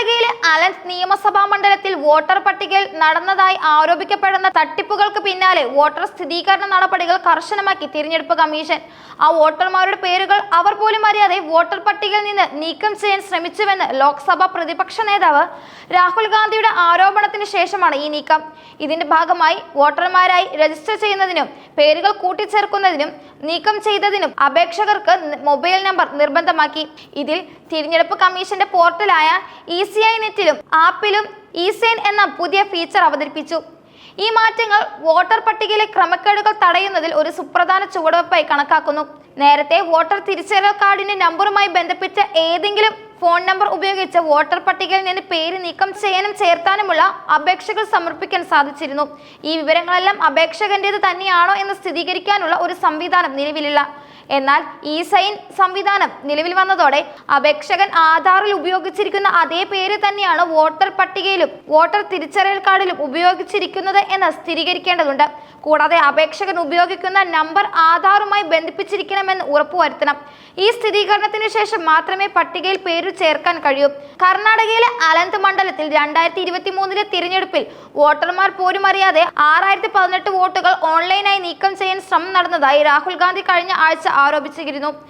കർണാടകയിലെ അലൻസ് നിയമസഭാ മണ്ഡലത്തിൽ വോട്ടർ പട്ടികയിൽ നടന്നതായി ആരോപിക്കപ്പെടുന്ന തട്ടിപ്പുകൾക്ക് പിന്നാലെ വോട്ടർ സ്ഥിരീകരണ നടപടികൾ കർശനമാക്കി തിരഞ്ഞെടുപ്പ് കമ്മീഷൻ. ആ വോട്ടർമാരുടെ പേരുകൾ അവർ പോലും അറിയാതെ വോട്ടർ പട്ടികയിൽ നിന്ന് നീക്കം ചെയ്യാൻ ശ്രമിച്ചുവെന്ന് ലോക്സഭാ പ്രതിപക്ഷ നേതാവ് രാഹുൽ ഗാന്ധിയുടെ ആരോപണത്തിന് ശേഷമാണ് ഈ നീക്കം. ഇതിന്റെ ഭാഗമായി വോട്ടർമാരായി രജിസ്റ്റർ ചെയ്യുന്നതിനും പേരുകൾ കൂട്ടിച്ചേർക്കുന്നതിനും നീക്കം ചെയ്തതിനും അപേക്ഷകർക്ക് മൊബൈൽ നമ്പർ നിർബന്ധമാക്കി. ഇതിൽ തിരഞ്ഞെടുപ്പ് കമ്മീഷന്റെ പോർട്ടലായ ഇ സി ഐ നെറ്റിലും ആപ്പിലും ഇസൈൻ എന്ന പുതിയ ഫീച്ചർ അവതരിപ്പിച്ചു. ഈ മാറ്റങ്ങൾ വോട്ടർ പട്ടികയിലെ ക്രമക്കേടുകൾ തടയുന്നതിൽ ഒരു സുപ്രധാന ചുവടുവയ്പായി കണക്കാക്കുന്നു. നേരത്തെ വോട്ടർ തിരിച്ചറിയൽ കാർഡിന്റെ നമ്പറുമായി ബന്ധപ്പെട്ട ഏതെങ്കിലും ഫോൺ നമ്പർ ഉപയോഗിച്ച് വോട്ടർ പട്ടികയിൽ നിന്ന് പേര് നീക്കം ചെയ്യാനും ചേർത്താനുമുള്ള അപേക്ഷകൾ സമർപ്പിക്കാൻ സാധിച്ചിരുന്നു. ഈ വിവരങ്ങളെല്ലാം അപേക്ഷകന്റേത് തന്നെയാണോ എന്ന് സ്ഥിരീകരിക്കാനുള്ള ഒരു സംവിധാനം നിലവിലില്ല. എന്നാൽ ഇ സൈൻ സംവിധാനം നിലവിൽ വന്നതോടെ അപേക്ഷകൻ ആധാറിൽ ഉപയോഗിച്ചിരിക്കുന്ന അതേ പേര് തന്നെയാണ് വോട്ടർ പട്ടികയിലും വോട്ടർ തിരിച്ചറിയൽ കാർഡിലും ഉപയോഗിച്ചിരിക്കുന്നത് എന്ന് സ്ഥിരീകരിക്കേണ്ടതുണ്ട്. കൂടാതെ അപേക്ഷകൻ ഉപയോഗിക്കുന്ന നമ്പർ ആധാറുമായി ബന്ധിപ്പിച്ചിരിക്കണമെന്ന് ഉറപ്പുവരുത്തണം. ഈ സ്ഥിരീകരണത്തിന് ശേഷം മാത്രമേ പട്ടികയിൽ പേര് ചേർക്കാൻ കഴിയൂ. കർണാടകയിലെ അലന്ത് മണ്ഡലത്തിൽ രണ്ടായിരത്തി ഇരുപത്തി മൂന്നിലെ തിരഞ്ഞെടുപ്പിൽ വോട്ടർമാർ പോലും അറിയാതെ ആറായിരത്തി പതിനെട്ട് വോട്ടുകൾ ഓൺലൈനായി നീക്കം ചെയ്യാൻ ശ്രമം നടന്നതായി രാഹുൽ ഗാന്ധി കഴിഞ്ഞ ആഴ്ച ആരോപിച്ചിരുന്നു